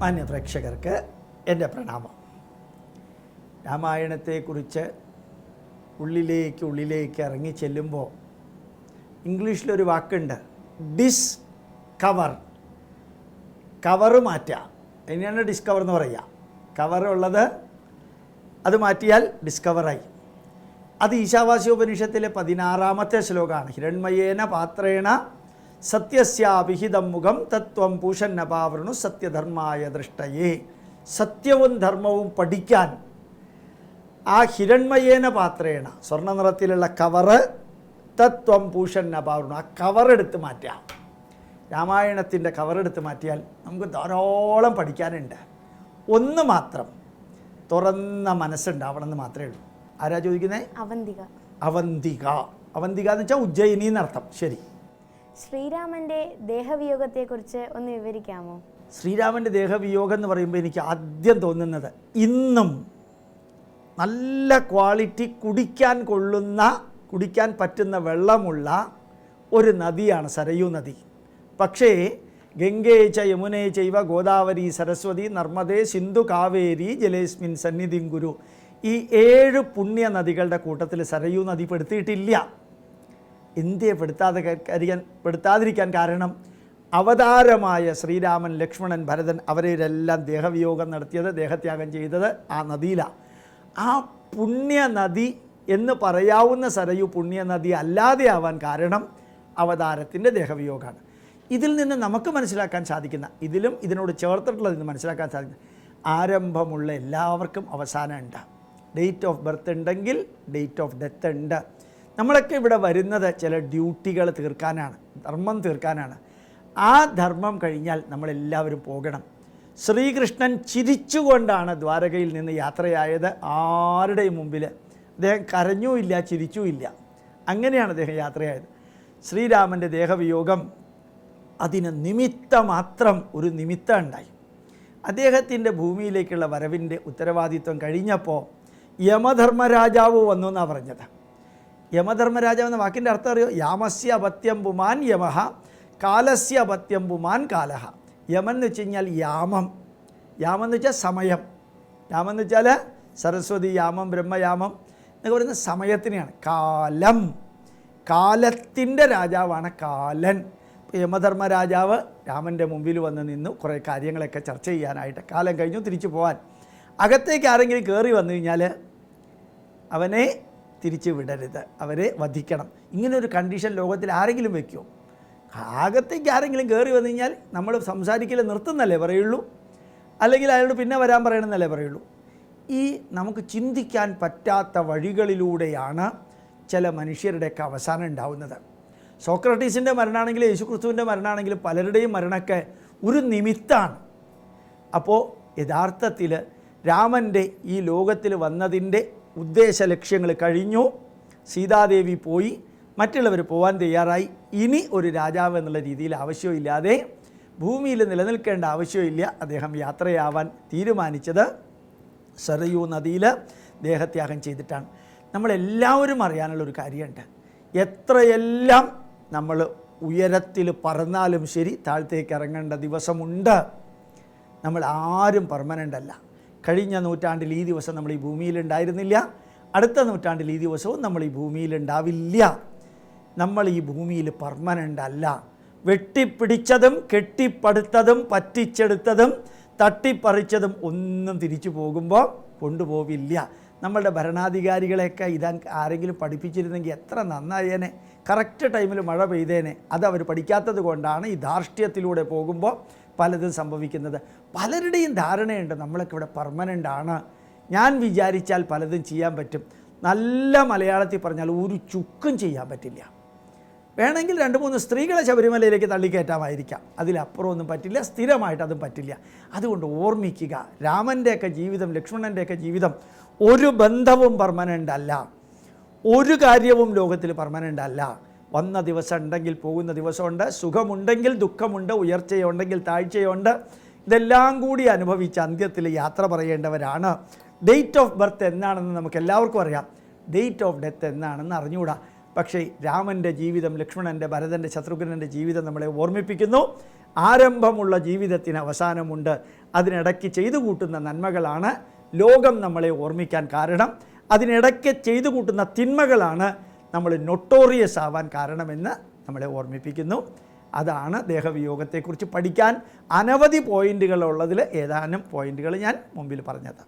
മാന്യ പ്രേക്ഷകർക്ക് എന്റെ പ്രണാമം. രാമായണത്തെക്കുറിച്ച് ഉള്ളിലേക്ക് ഉള്ളിലേക്ക് ഇറങ്ങി ചെല്ലുമ്പോൾ ഇംഗ്ലീഷിലൊരു വാക്കുണ്ട് ഡിസ് കവർ കവറ് മാറ്റുക. എങ്ങനെയാണ് ഡിസ്കവർ എന്ന് പറയുക? കവർ ഉള്ളത് അത് മാറ്റിയാൽ ഡിസ്കവറായി അത് ഈശാവാസ്യോപനിഷത്തിലെ പതിനാറാമത്തെ ശ്ലോകമാണ്. ഹിരൺമയേന പാത്രേണ സത്യസ്യാഭിഹിതം മുഖം തത്വം പൂഷന്നപാവൃണു സത്യധർമായ ദൃഷ്ടയേ. സത്യവും ധർമ്മവും പഠിക്കാൻ ആ ഹിരൺമയേന പാത്രേണ. സ്വർണ നിറത്തിലുള്ള കവറ് തത്വം പൂഷന്നപാവൃണു ആ കവറെടുത്ത് മാറ്റാം രാമായണത്തിന്റെ കവറെടുത്ത് മാറ്റിയാൽ നമുക്ക് ധാരാളം പഠിക്കാനുണ്ട്. ഒന്ന് മാത്രം തുറന്ന മനസ്സുണ്ടാവണമെന്ന് മാത്രമേ ഉള്ളൂ. ആരാ ചോദിക്കുന്നത് അവന്തിക. അവന്തിക. അവന്തിക എന്ന് വെച്ചാൽ ഉജ്ജയിനി എന്നർത്ഥം. ശരി. ശ്രീരാമന്റെ ദേഹവിയോഗത്തെക്കുറിച്ച് ഒന്ന് വിവരിക്കാമോ? ശ്രീരാമന്റെ ദേഹവിയോഗം എന്ന് പറയുമ്പോൾ എനിക്ക് ആദ്യം തോന്നുന്നത് ഇന്നും നല്ല ക്വാളിറ്റി കുടിക്കാൻ കൊള്ളുന്ന കുടിക്കാൻ പറ്റുന്ന വെള്ളമുള്ള ഒരു നദിയാണ് സരയൂ നദി. പക്ഷേ ഗംഗേ ച യമുനേ ചൈവ ഗോദാവരി സരസ്വതി നർമ്മദേ സിന്ധു കാവേരി ജലേസ്മിൻ സന്നിധിം ഗുരു ഈ ഏഴ് പുണ്യ നദികളുടെ കൂട്ടത്തിൽ സരയൂ നദി പെടുത്തിയിട്ടില്ല. ഇന്ത്യയെ പെടുത്താതെ കരിക്കാൻ പെടുത്താതിരിക്കാൻ കാരണം അവതാരമായ ശ്രീരാമൻ ലക്ഷ്മണൻ ഭരതൻ അവരെല്ലാം ദേഹവിയോഗം നടത്തിയത് ദേഹത്യാഗം ചെയ്തത് ആ നദിയിലാണ് ആ പുണ്യ നദി എന്ന് പറയാവുന്ന സരയു പുണ്യ നദി അല്ലാതെ ആവാൻ കാരണം അവതാരത്തിന്റെ ദേഹവിയോഗമാണ്. ഇതിൽ നിന്ന് നമുക്ക് മനസ്സിലാക്കാൻ സാധിക്കുന്ന ഇതിലും ഇതിനോട് ചേർത്തിട്ടുള്ളത് ഇന്ന് മനസ്സിലാക്കാൻ സാധിക്കുന്ന ആരംഭമുള്ള എല്ലാവർക്കും അവസാനം ഉണ്ട്. ഡേറ്റ് ഓഫ് ബർത്ത് ഉണ്ടെങ്കിൽ ഡേറ്റ് ഓഫ് ഡെത്ത് ഉണ്ട്. നമ്മളൊക്കെ ഇവിടെ വരുന്നത് ചില ഡ്യൂട്ടികൾ തീർക്കാനാണ് ധർമ്മം തീർക്കാനാണ്. ആ ധർമ്മം കഴിഞ്ഞാൽ നമ്മളെല്ലാവരും പോകണം. ശ്രീകൃഷ്ണൻ ചിരിച്ചുകൊണ്ടാണ് ദ്വാരകയിൽ നിന്ന് യാത്രയായത്. ആരുടെയും മുമ്പിൽ അദ്ദേഹം കരഞ്ഞുമില്ല ചിരിച്ചുമില്ല അങ്ങനെയാണ് അദ്ദേഹം യാത്രയായത്. ശ്രീരാമന്റെ ദേഹവിയോഗം അതിന് നിമിത്തമാത്രം ഒരു നിമിത്തം ഉണ്ടായി അദ്ദേഹത്തിന്റെ ഭൂമിയിലേക്കുള്ള വരവിന്റെ ഉത്തരവാദിത്വം കഴിഞ്ഞപ്പോൾ യമധർമ്മരാജാവ് വന്നു എന്നാണ് പറഞ്ഞത്. യമധർമ്മരാജാവ് എന്ന വാക്കിന്റെ അർത്ഥം അറിയോ? യാമസ്യ അപത്യം പുമാൻ യമഹ കാലസ്യ അപത്യം പുമാൻ കാലഹ. യമൻ എന്ന് വെച്ച് കഴിഞ്ഞാൽ യാമം. യാമം എന്ന് വെച്ചാൽ സമയം. യാമം എന്ന് വെച്ചാൽ സരസ്വതി യാമം ബ്രഹ്മയാമം എന്നൊക്കെ പറയുന്ന സമയത്തിനെയാണ്. കാലം. കാലത്തിന്റെ രാജാവാണ് കാലൻ. യമധർമ്മ രാജാവ് രാമന്റെ മുമ്പിൽ വന്ന് നിന്ന് കുറേ കാര്യങ്ങളൊക്കെ ചർച്ച ചെയ്യാനായിട്ട് കാലം കഴിഞ്ഞു തിരിച്ചു പോകാൻ അകത്തേക്ക് ആരെങ്കിലും കയറി വന്നു കഴിഞ്ഞാൽ അവനെ തിരിച്ചു വിടരുത്. അവരെ വധിക്കണം. ഇങ്ങനൊരു കണ്ടീഷൻ ലോകത്തിൽ ആരെങ്കിലും വയ്ക്കുമോ ആകത്തേക്ക് ആരെങ്കിലും കയറി വന്നു കഴിഞ്ഞാൽ നമ്മൾ സംസാരിക്കൽ നിർത്തുന്നല്ലേ പറയുള്ളൂ? അല്ലെങ്കിൽ അയാളോട് പിന്നെ വരാൻ പറയണമെന്നല്ലേ പറയുള്ളൂ? ഈ നമുക്ക് ചിന്തിക്കാൻ പറ്റാത്ത വഴികളിലൂടെയാണ് ചില മനുഷ്യരുടെയൊക്കെ അവസാനം ഉണ്ടാവുന്നത്. സോക്രട്ടീസിന്റെ മരണമാണെങ്കിലും യേശുക്രിസ്തുവിന്റെ മരണമാണെങ്കിലും പലരുടെയും മരണമൊക്കെ ഒരു നിമിത്താണ് അപ്പോൾ യഥാർത്ഥത്തിൽ രാമന്റെ ഈ ലോകത്തിൽ വന്നതിന്റെ ഉദ്ദേശ ലക്ഷ്യങ്ങൾ കഴിഞ്ഞു. സീതാദേവി പോയി. മറ്റുള്ളവർ പോകാൻ തയ്യാറായി. ഇനി ഒരു രാജാവ് എന്നുള്ള രീതിയിൽ ആവശ്യമില്ലാതെ ഭൂമിയിൽ നിലനിൽക്കേണ്ട ആവശ്യമില്ല. അദ്ദേഹം യാത്രയാവാൻ തീരുമാനിച്ചത് സരയൂ നദിയിൽ ദേഹത്യാഗം ചെയ്തിട്ടാണ്. നമ്മളെല്ലാവരും അറിയാനുള്ള ഒരു കാര്യമുണ്ട്. എത്രയെല്ലാം നമ്മൾ ഉയരത്തിൽ പറന്നാലും ശരി താഴത്തേക്ക് ഇറങ്ങേണ്ട ദിവസമുണ്ട്. നമ്മൾ ആരും പെർമനന്റ് അല്ല. കഴിഞ്ഞ നൂറ്റാണ്ടിൽ ഈ ദിവസം നമ്മൾ ഈ ഭൂമിയിലുണ്ടായിരുന്നില്ല അടുത്ത നൂറ്റാണ്ടിൽ ഈ ദിവസവും നമ്മൾ ഈ ഭൂമിയിലുണ്ടാവില്ല നമ്മൾ ഈ ഭൂമിയിൽ പെർമനന്റ് അല്ല. വെട്ടിപ്പിടിച്ചതും കെട്ടിപ്പടുത്തതും പറ്റിച്ചെടുത്തതും തട്ടിപ്പറിച്ചതും ഒന്നും തിരിച്ചു പോകുമ്പോൾ കൊണ്ടുപോവില്ല. നമ്മളുടെ ഭരണാധികാരികളെയൊക്കെ ഇതാ ആരെങ്കിലും പഠിപ്പിച്ചിരുന്നെങ്കിൽ എത്ര നന്നായേനെ. കറക്റ്റ് ടൈമിൽ മഴ പെയ്തേനെ. അത് അവർ പഠിക്കാത്തത് കൊണ്ടാണ് ഈ ധാർഷ്ട്യത്തിലൂടെ പോകുമ്പോൾ പലതും സംഭവിക്കുന്നത്. പലരുടെയും ധാരണയുണ്ട് നമ്മളൊക്കെ ഇവിടെ പെർമനന്റ് ആണ്. ഞാൻ വിചാരിച്ചാൽ പലതും ചെയ്യാൻ പറ്റും. നല്ല മലയാളത്തിൽ പറഞ്ഞാൽ ഒരു ചുക്കും ചെയ്യാൻ പറ്റില്ല. വേണമെങ്കിൽ രണ്ട് മൂന്ന് സ്ത്രീകളെ ശബരിമലയിലേക്ക് തള്ളിക്കയറ്റാമായിരിക്കാം. അതിലപ്പുറമൊന്നും പറ്റില്ല സ്ഥിരമായിട്ട് അതും പറ്റില്ല. അതുകൊണ്ട് ഓർമ്മിക്കുക രാമന്റെയൊക്കെ ജീവിതം ലക്ഷ്മണന്റെയൊക്കെ ജീവിതം ഒരു ബന്ധവും പെർമനന്റ് അല്ല. ഒരു കാര്യവും ലോകത്തിൽ പെർമനന്റ് അല്ല. വന്ന ദിവസം ഉണ്ടെങ്കിൽ പോകുന്ന ദിവസമുണ്ട് സുഖമുണ്ടെങ്കിൽ ദുഃഖമുണ്ട് ഉയർച്ചയുണ്ടെങ്കിൽ താഴ്ചയുണ്ട്. ഇതെല്ലാം കൂടി അനുഭവിച്ച് അന്ത്യത്തിൽ യാത്ര പറയേണ്ടവരാണ്. ഡേറ്റ് ഓഫ് ബർത്ത് എന്നാണെന്ന് നമുക്ക് എല്ലാവർക്കും അറിയാം. ഡേറ്റ് ഓഫ് ഡെത്ത് എന്നാണെന്ന് അറിഞ്ഞുകൂടാ. പക്ഷേ രാമന്റെ ജീവിതം ലക്ഷ്മണന്റെ ഭരതന്റെ ശത്രുഘ്നന്റെ ജീവിതം നമ്മളെ ഓർമ്മിപ്പിക്കുന്നു. ആരംഭമുള്ള ജീവിതത്തിന് അവസാനമുണ്ട്. അതിനിടയ്ക്ക് ചെയ്തു കൂട്ടുന്ന നന്മകളാണ് ലോകം നമ്മളെ ഓർമ്മിക്കാൻ കാരണം. അതിനിടയ്ക്ക് ചെയ്തു കൂട്ടുന്ന തിന്മകളാണ് നമ്മൾ നൊട്ടോറിയസ് ആവാൻ കാരണമെന്ന് നമ്മളെ ഓർമ്മിപ്പിക്കുന്നു. അതാണ് ദേഹവിയോഗത്തെക്കുറിച്ച് പഠിക്കാൻ അനവധി പോയിന്റുകളുള്ളതിൽ ഏതാനും പോയിന്റുകൾ ഞാൻ മുമ്പിൽ പറഞ്ഞത്